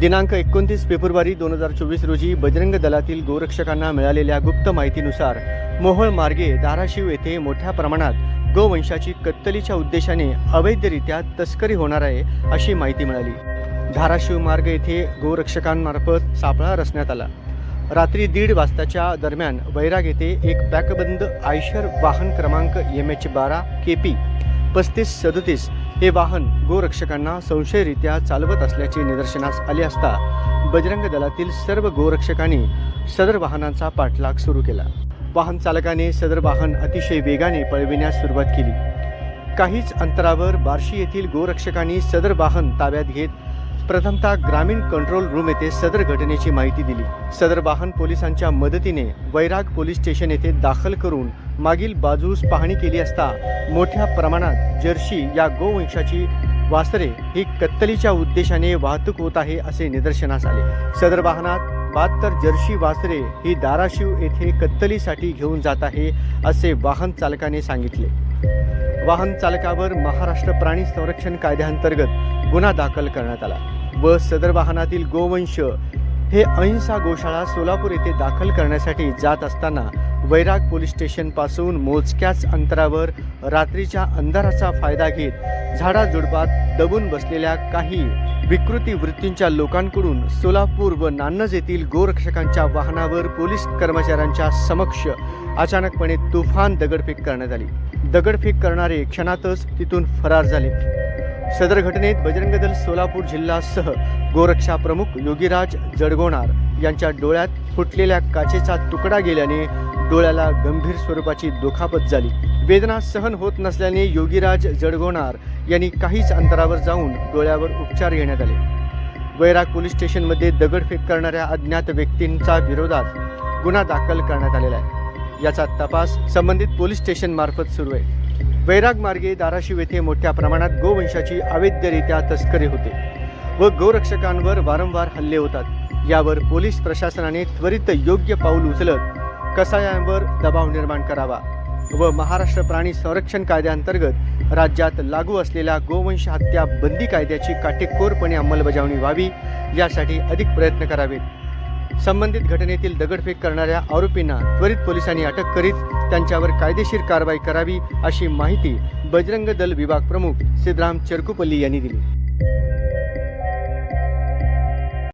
दिनांक एकोणतीस फेब्रुवारी दोन हजार चोवीस रोजी बजरंग दलातील गोरक्षकांना मिळालेल्या गुप्त माहितीनुसार मोहोळ मार्गे धाराशिव येथे मोठ्या प्रमाणात गोवंशाची कत्तलीच्या उद्देशाने अवैधरित्या तस्करी होणार आहे अशी माहिती मिळाली. धाराशिव मार्ग येथे गोरक्षकांमार्फत सापळा रचण्यात आला. रात्री दीड वाजताच्या दरम्यान वैराग येथे एक पॅकबंद आयशर वाहन क्रमांक एम एच बारा के पी पस्तीस सदतीस हे वाहन गोरक्षकांना संशयरित्या चालवत असल्याचे निदर्शनास आले असता बजरंग दलातील सर्व गोरक्षकांनी सदर वाहनांचा पाठलाग सुरू केला. वाहन चालकाने सदर वाहन अतिशय वेगाने पळविण्यास सुरुवात केली. काहीच अंतरावर बार्शी येथील गोरक्षकांनी सदर वाहन ताब्यात घेत प्रथमतः ग्रामीण कंट्रोल रूम येथे सदर घटनेची माहिती दिली. सदर वाहन पोलिसांच्या मदतीने वैराग पोलीस स्टेशन येथे दाखल करून मागील बाजूस पाहणी केली असता मोठ्या प्रमाणात जर्सी या गोवंशाची वासरे ही कत्तलीच्या उद्देशाने वाहतूक होत आहे असे निदर्शनास आले. सदर वाहनात बहात्तर जर्सी वासरे ही धाराशिव येथे कत्तलीसाठी घेऊन जात आहे असे वाहन चालकाने सांगितले. वाहन चालकावर महाराष्ट्र प्राणी संरक्षण कायद्याअंतर्गत गुन्हा दाखल करण्यात आला व सदर वाहनातील गोवंश हे अहिंसा गोशाळा सोलापूर येथे दाखल करण्यासाठी जात असताना वैराग पोलीस स्टेशनपासून मोजक्याच अंतरावर रात्रीच्या अंधाराचा फायदा घेत झाडाझुडपात दबून बसलेल्या काही विकृती वृत्तींच्या लोकांकडून सोलापूर व नान्नज येथील गोरक्षकांच्या वाहनावर पोलीस कर्मचाऱ्यांच्या समक्ष अचानकपणे तुफान दगडफेक करण्यात आली. दगडफेक करणारे क्षणातच तिथून फरार झाले. सदर घटनेत बजरंग दल सोलापूर जिल्हासह गोरक्षा प्रमुख योगीराज जडगोणार यांच्या डोळ्यात फुटलेल्या काचेचा तुकडा गेल्याने डोळ्याला गंभीर स्वरूपाची दुखापत झाली. वेदना सहन होत नसल्याने योगीराज जडगोणार यांनी काहीच अंतरावर जाऊन डोळ्यावर उपचार घेण्यात आले. वैराग पोलीस स्टेशनमध्ये दगडफेक करणाऱ्या अज्ञात व्यक्तींचा विरोधात गुन्हा दाखल करण्यात आलेला आहे. याचा तपास संबंधित पोलीस स्टेशनमार्फत सुरू आहे. वैराग मार्गे धाराशिव येथे मोठ्या प्रमाणात गोवंशाची अवैधरित्या तस्करी होते व गोरक्षकांवर वारंवार हल्ले होतात. यावर पोलीस प्रशासनाने त्वरित योग्य पाऊल उचलत कसायांवर दबाव निर्माण करावा व महाराष्ट्र प्राणी संरक्षण कायद्याअंतर्गत राज्यात लागू असलेल्या गोवंश हत्या बंदी कायद्याची काटेकोरपणे अंमलबजावणी व्हावी यासाठी अधिक प्रयत्न करावेत. संबंधित घटनेतील दगडफेक करणाऱ्या आरोपींना त्वरित पोलिसांनी अटक करीत त्यांच्यावर कायदेशीर कारवाई करावी अशी माहिती बजरंग दल विभाग प्रमुख सिद्धराम चरकुपल्ली यांनी दिली.